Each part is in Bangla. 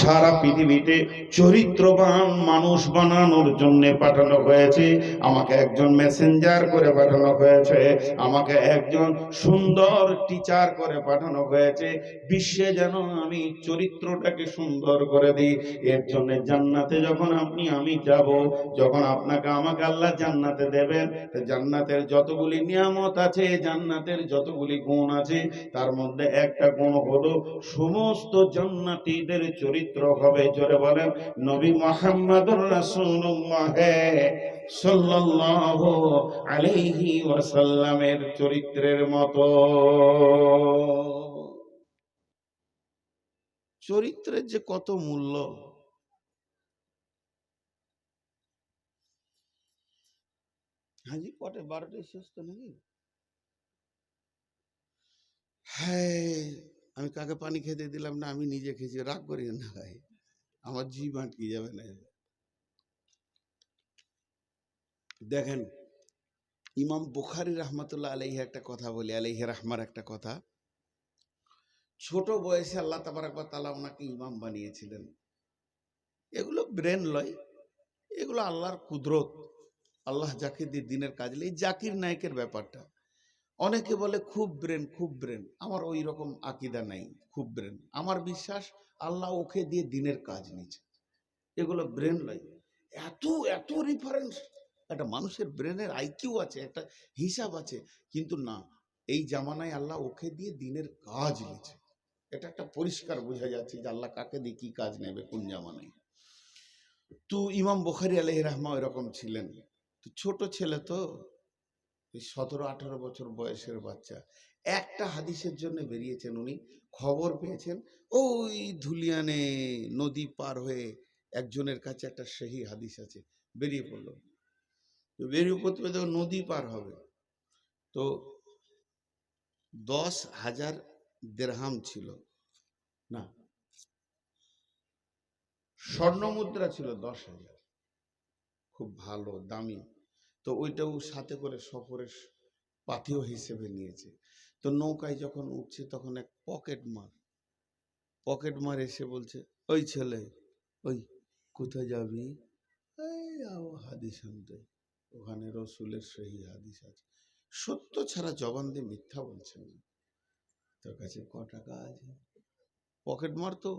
সারা পৃথিবীতে চরিত্রবান মানুষ বানানোর জন্য পাঠানো হয়েছে। আমাকে একজন মেসেঞ্জার করে পাঠানো হয়েছে। আমাকে একজন সুন্দর টিচার করে পাঠানো হয়েছে। বিশ্বে যেন আমি চরিত্রটাকে সুন্দর করে দিই। এর জন্য জান্নাতে যখন আপনি, আমি যাব, যখন আপনাকে আমাকে আল্লাহ জান্নাতে দেবেন জান্নাতের যতগুলি নিয়ামত আছে, জান্নাতের যতগুলি গুণ আছে, তার মধ্যে একটা গুণ হলো সমস্ত জান্নাতীদের চরিত্র হবে, জোরে বলেন, নবী মোহাম্মদুর রাসূলুল্লাহ সাল্লাল্লাহু আলাইহি ওয়াসাল্লামের চরিত্রের মতো। চরিত্রের যে কত মূল্য, হাজি কটে বারোটায় শেষ তো নাকি? হ্যাঁ আমি কাকে পানি খেতে দিলাম না, আমি নিজে খেয়েছি। রাগ করি না ভাই। আমার জিভ আটকে যাবে না দেখেন, ইমাম বুখারি রহমতুল্লাহ আলাইহি একটা কথা বলি, আলাইহি রহমার একটা কথা। ছোট বয়সে আল্লাহ তাবারাক তাআলা ওনাকে ইমাম বানিয়েছিলেন। এগুলো ব্রেন লয়, এগুলো আল্লাহর কুদরত। আল্লাহ জাকির দিনের কাজ, এই জাকির নায়কের ব্যাপারটা। অনেকে বলে, খুব ব্রেন খুব ব্রেন আমার ওই রকম আকিদা নাই, খুব ব্রেন আমার বিশ্বাস, আল্লাহ ওকে দিয়ে দিনের কাজ নিচ্ছে এগুলো ব্রেন নয় এত এত রেফারেন্স একটা মানুষের ব্রেনের আইকিউ আছে, একটা হিসাব আছে, কিন্তু না, এই জামানায় আল্লাহ ওকে দিয়ে দিনের কাজ নিচ্ছে এটা একটা পরিষ্কার বোঝা যাচ্ছে যে আল্লাহ কাকে দিয়ে কি কাজ নেবে কোন জামানায়। তো ইমাম বুখারি আলহ রহমা এরকম ছিলেন। তো ছোট ছেলে তো ওই সতেরো, আঠারো বছর বয়সের বাচ্চা। একটা হাদিসের জন্য বেরিয়েছেন উনি, খবর পেয়েছেন। ওই ধুলিয়ানে নদী পার হয়ে একজনের কাছে একটা সেই হাদিস আছে, বেরিয়ে পড়ল। বেরিয়ে পড়তে ও নদী পার হবে। তো দশ হাজার দেড়হাম ছিল। না। স্বর্ণ মুদ্রা ছিল দশ হাজার। খুব ভালো, দামি। তো ওইটাও সাথে করে সফরের পাথেয় হিসেবে নিয়েছে। তো নৌকায় যখন উঠছে তখন এক পকেট মার পকেট মার এসে বলছে, ওই ছেলে, ওই কোথায় যাবি? এই হাদিস আনতে, ওখানে রসুলের সেই হাদিস আছে। সত্য ছাড়া জবান দিয়ে মিথ্যা বলছেন তোর কাছে ক টাকা আছে? পকেট মার তো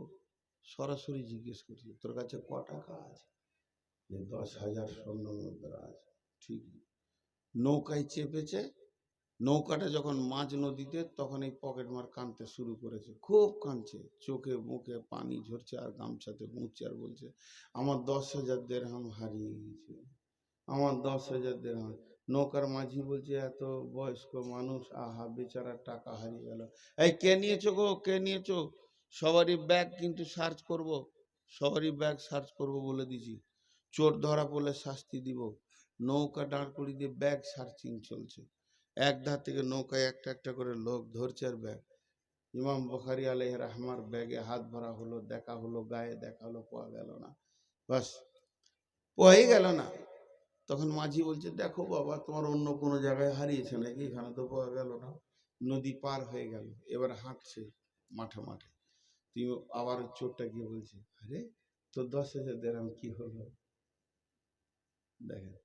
সরাসরি জিজ্ঞেস করছে, তোর কাছে ক টাকা আছে? দশ হাজার স্বর্ণ মুদ্রা আছে। ঠিক নৌকায় চেপেছে, নৌকাটা যখন মাঝ নদীতে তখন এই পকেট মার কানতে শুরু করেছে। খুব কাঁদছে, চোখে মুখে পানি ঝরছে আর গামছাতে মুছছে আর বলছে, আমার দশ হাজার দেড়হাম হারিয়ে গেছে আমার দশ হাজার দেড়হাম নৌকার মাঝি বলছে, এত বয়স্ক মানুষ, আহা বেচারা টাকা হারিয়ে গেল। এই কে নিয়েছো গো, কে নিয়েছো? সবারই ব্যাগ কিন্তু সার্চ করব, সবারই ব্যাগ সার্চ করব বলে দিছি। চোর ধরা পড়লে শাস্তি দিব। নৌকা দাঁড় করিয়ে দিয়ে ব্যাগ সার্চিং চলছে। এক ধার থেকে নৌকায় একটা একটা করে লোক ধরছে আর ব্যাগ। ইমাম বখারি আলহ রহমার ব্যাগে হাত ভরা হলো, দেখা হলো, গায়ে দেখা হলো পাওয়া গেল না। বাস পাওয়াই গেল না। তখন মাঝি বলছে, দেখো বাবা, তোমার অন্য কোনো জায়গায় হারিয়েছে নাকি? এখানে তো পাওয়া গেল না। নদী পার হয়ে গেল, এবার হাঁটছে মাঠে মাঠে। তুই আবার চোরটা গিয়ে বলছে, আরে তো দশ হাজার দেরাম কি হলো? দেখেন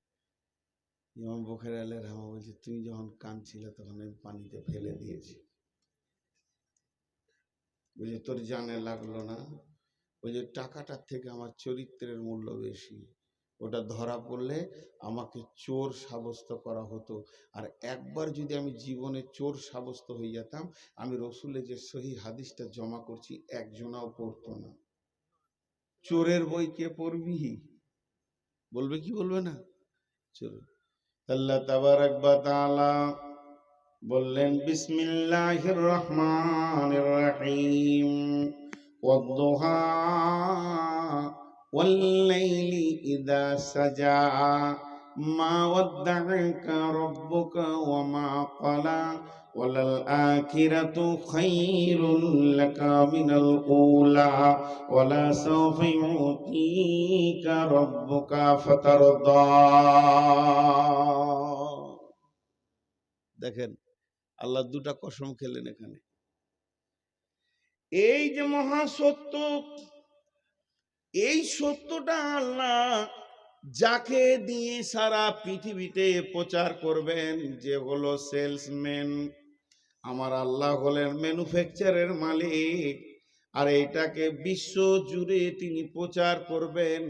ইমাম বখের আলের রহমা বলছে, তুমি যখন কাঁদছিলে তখন আমি পানিতে ফেলে দিয়েছি। বলছে, তোর জানে লাগল না? যে টাকাটার থেকে আমার চরিত্রের মূল্য বেশি। ওটা ধরা পড়লে আমাকে চোর সাব্যস্ত করা হতো। আর একবার যদি আমি জীবনে চোর সাব্যস্ত হয়ে যেতাম, আমি রসুলের যে সহি হাদিসটা জমা করছি, একজনাও পড়তো না। চোরের বই কে পড়বি? বলবে কি বলবে না? চোর আল্লাহ তাবারাক বা তাআলা বললেন বিসমিল্লাহির রহমানির রহিম ওয়াদ-দুহা ওয়াল-লাইলি ইযা সাজা মা ওয়াদ্দা'আকা রাব্বুকা ওয়া মা ক্বালা وللآخرة خير لك من الأولى ولسوف يعطيك ربك فترضى দেখেন আল্লাহ দুটা কসম খেলেন এখানে এই যে মহাসত্য এই সত্যটা আল্লাহ যাকে দিয়ে সারা পৃথিবীতে প্রচার করবেন যে হলো সেলসম্যান। আমার আল্লাহ হলেন ম্যানুফ্যাকচারের মালিক। আর এটাকে বিশ্ব জুড়ে তিনি প্রচার করবেন।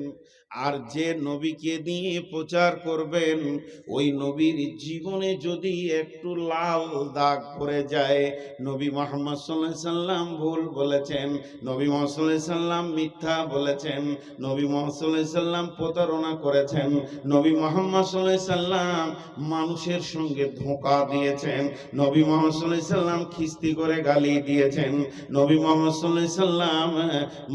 আর যে নবীকে দিয়ে প্রচার করবেন, ওই নবীর জীবনে যদি একটু লাল দাগ পড়ে যায়, নবী মোহাম্মদ সাল্লাহ সাল্লাম ভুল বলেছেন, নবী মোহাম্মদ সাল্লাম মিথ্যা বলেছেন, নবী মোহাম্মদ সাল্লাম প্রতারণা করেছেন, নবী মোহাম্মদ সাল্লাহ সাল্লাম মানুষের সঙ্গে ধোঁকা দিয়েছেন, নবী মোহাম্মদ সাল্লাহ সাল্লাম খিস্তি করে গালি দিয়েছেন, নবী মোহাম্মদ সাল্লাহ সাল্লাম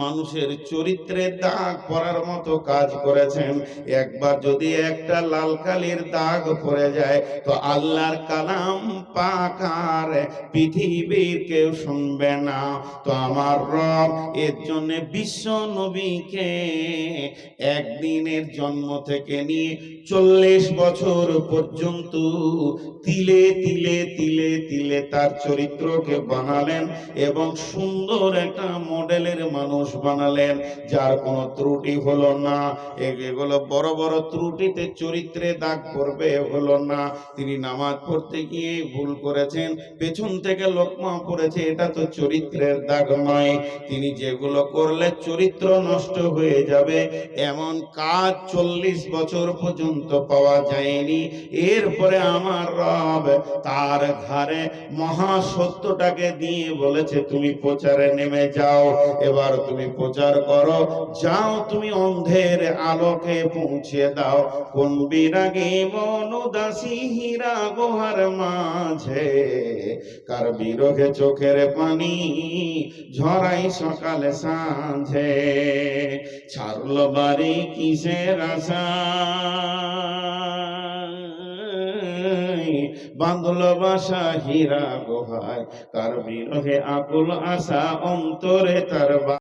মানুষের চরিত্রে দাগ পড়ার মতো কাজ করেছেন। একবার যদি একটা লাল কালির দাগ পড়ে যায়, তো আল্লাহর কালাম পাকার পৃথিবীর কেউ শুনবে না। তো আমার রব এর জন্য বিশ্ব নবীকে একদিনের জন্ম থেকে নিয়ে চল্লিশ বছর পর্যন্ত তিলে তিলে তিলে তিলে তার চরিত্রকে বানালেন এবং সুন্দর একটা মডেলের মানুষ বানালেন, যার কোনো ত্রুটি হলো না। এগুলো বড় বড় ত্রুটিতে চরিত্রে দাগ পড়বে, হলো না। তিনি নামাজ পড়তে গিয়ে ভুল করেছেন, পেছন থেকে লোকমা পড়েছে, এটা তো চরিত্রের দাগ নয়। তিনি যেগুলো করলে চরিত্র নষ্ট হয়ে যাবে, এমন কাজ চল্লিশ বছর পর্যন্ত পাওয়া যায়নি। এরপরে আমার রব তার ঘরে মহা সত্যটাকে দিয়ে বলেছে, তুমি প্রচারে নেমে যাও। এবার তুমি প্রচার করো। যাও, তুমি অন্ধের আলোকে পৌঁছে দাও। কোন বিরাগে মনুদাসী হীরা গোহার মাঝে, কার বিরহে চোখের পানি ঝরাই সকালে সাঁঝে। ছাড়ল বাড়ি কিসের আশা? বাঁধল হীরা গোহায়। তার বিরহে আকুল আশা অন্তরে তার